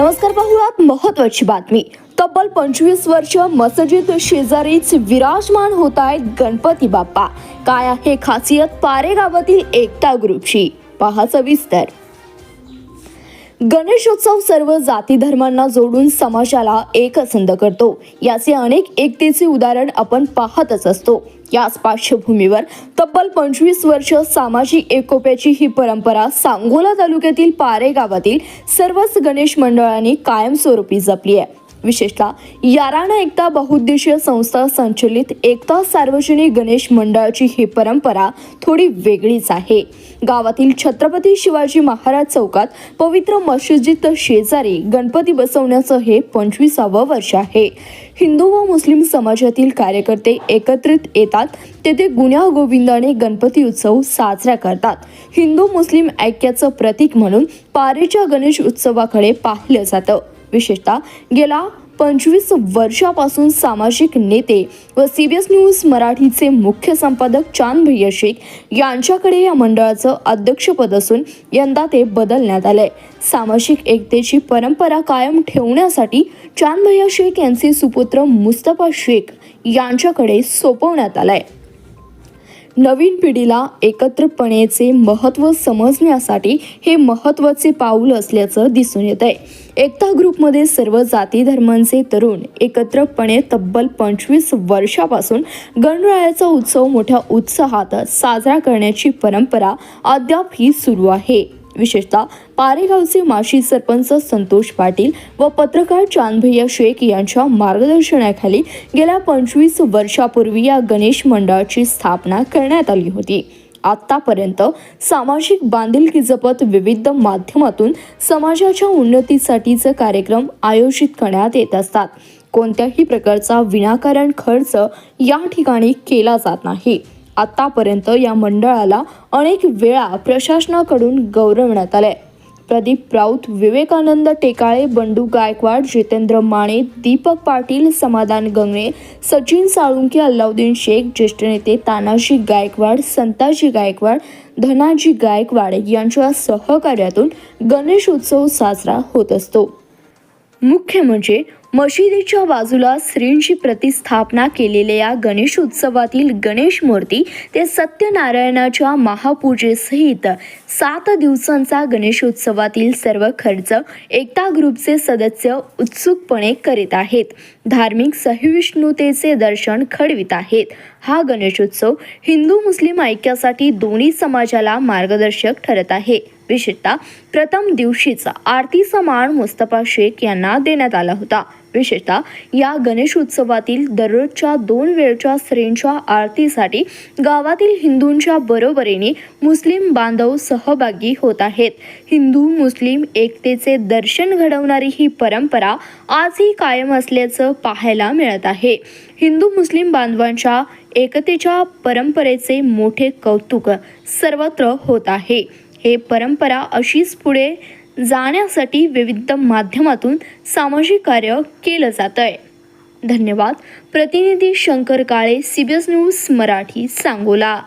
नमस्कार पाहुयात महत्वाची बातमी. तब्बल पंचवीस वर्ष मस्जिद शेजारीच विराजमान होत आहेत गणपती बाप्पा. काय आहे खासियत पारे गावातील एकता ग्रुपची पहा सविस्तर गणेशोत्सव सर्व जाती धर्मांना जोडून समाजाला एकसंध करतो. याचे अनेक एकतेचे उदाहरण आपण पाहतच असतो. याच पार्श्वभूमीवर तब्बल पंचवीस वर्ष सामाजिक एकोप्याची ही परंपरा सांगोला तालुक्यातील पारे गावातील सर्वच गणेश मंडळांनी कायमस्वरूपी जपली आहे. विशेषतः याराणा एकता बहुउद्देशीय संस्था संचलित एकता सार्वजनिक गणेश मंडळाची ही परंपरा थोडी वेगळीच आहे. गावातील छत्रपती शिवाजी महाराज चौकात पवित्र मशिदीत शेजारी गणपती बसवण्याचं हे पंचवीसावं वर्ष आहे. हिंदू व मुस्लिम समाजातील कार्यकर्ते एकत्रित येतात तेथे गुन्हा गोविंदाने गणपती उत्सव साजरा करतात. हिंदू मुस्लिम ऐक्याचं प्रतीक म्हणून पारेच्या गणेश उत्सवाकडे पाहिलं जातं. विशेषतः गेल्या पंचवीस वर्षापासून सामाजिक नेते व सी बी एस न्यूज मराठीचे मुख्य संपादक चांद भैया शेख यांच्याकडे या मंडळाचं अध्यक्षपद असून यंदा ते बदलण्यात आलंय सामाजिक एकतेची परंपरा कायम ठेवण्यासाठी चांद भैया शेख यांचे सुपुत्र मुस्तफा शेख यांच्याकडे सोपवण्यात आलंय. नवीन पिढीला एकत्रपणेचे महत्त्व समजण्यासाठी हे महत्त्वाचे पाऊल असल्याचं दिसून येत आहे एकता ग्रुपमध्ये सर्व जाती धर्मांचे तरुण एकत्रपणे तब्बल पंचवीस वर्षापासून गणरायाचा उत्सव मोठ्या उत्साहात साजरा करण्याची परंपरा अद्याप ही सुरू आहे. विशेषतः पारेगावचे माजी सरपंच संतोष पाटील व पत्रकार चांदभैया शेख यांच्या मार्गदर्शनाखाली गेल्या पंचवीस वर्षापूर्वी या गणेश मंडळाची स्थापना करण्यात आली होती. आत्तापर्यंत सामाजिक बांधिलकी जपत विविध माध्यमातून समाजाच्या उन्नतीसाठीचे कार्यक्रम आयोजित करण्यात येत असतात. कोणत्याही प्रकारचा विनाकारण खर्च या ठिकाणी केला जात नाही. आतापर्यंत या मंडळाला अनेक वेळा प्रशासनाकडून गौरवण्यात आले प्रदीप राऊत विवेकानंद टेकाळे बंडू गायकवाड जितेंद्र माने दीपक पाटील समाधान गंगणे सचिन साळुंके अल्लाउद्दीन शेख ज्येष्ठ नेते तानाजी गायकवाड संताजी गायकवाड धनाजी गायकवाड यांच्या सहकार्यातून गणेश उत्सव साजरा होत असतो. मुख्य म्हणजे मशिदीच्या बाजूला श्रींची प्रतिस्थापना केलेल्या या गणेश उत्सवातील गणेश मूर्ती ते सत्यनारायणाच्या महापूजेसहित सात दिवसांचा गणेशोत्सवातील सर्व खर्च एकता ग्रुपचे सदस्य उत्सुकपणे करीत आहेत. धार्मिक सहिष्णुतेचे दर्शन घडवित आहेत. हा गणेशोत्सव हिंदू मुस्लिम ऐक्यासाठी दोन्ही समाजाला मार्गदर्शक ठरत आहे. विशेषतः प्रथम दिवशीचा आरतीचा मान मुस्तफा शेख यांना देण्यात आला होता. विशेषतः या गणेश उत्सवातील दररोजच्या दोन वेळच्या स्त्रींच्या आरतीसाठी गावातील हिंदूंच्या बरोबरीने मुस्लिम बांधव सहभागी होत आहेत. हिंदू मुस्लिम एकतेचे दर्शन घडवणारी ही परंपरा आजही कायम असल्याचं पाहायला मिळत आहे. हिंदू मुस्लिम बांधवांच्या एकतेच्या परंपरेचे मोठे कौतुक सर्वत्र होत आहे. हे परंपरा अशीच पुढे जाण्यासाठी विविध माध्यमातून सामाजिक कार्य केलं जात आहे धन्यवाद. प्रतिनिधी Shankar Kale C B S news Marathi Sangola.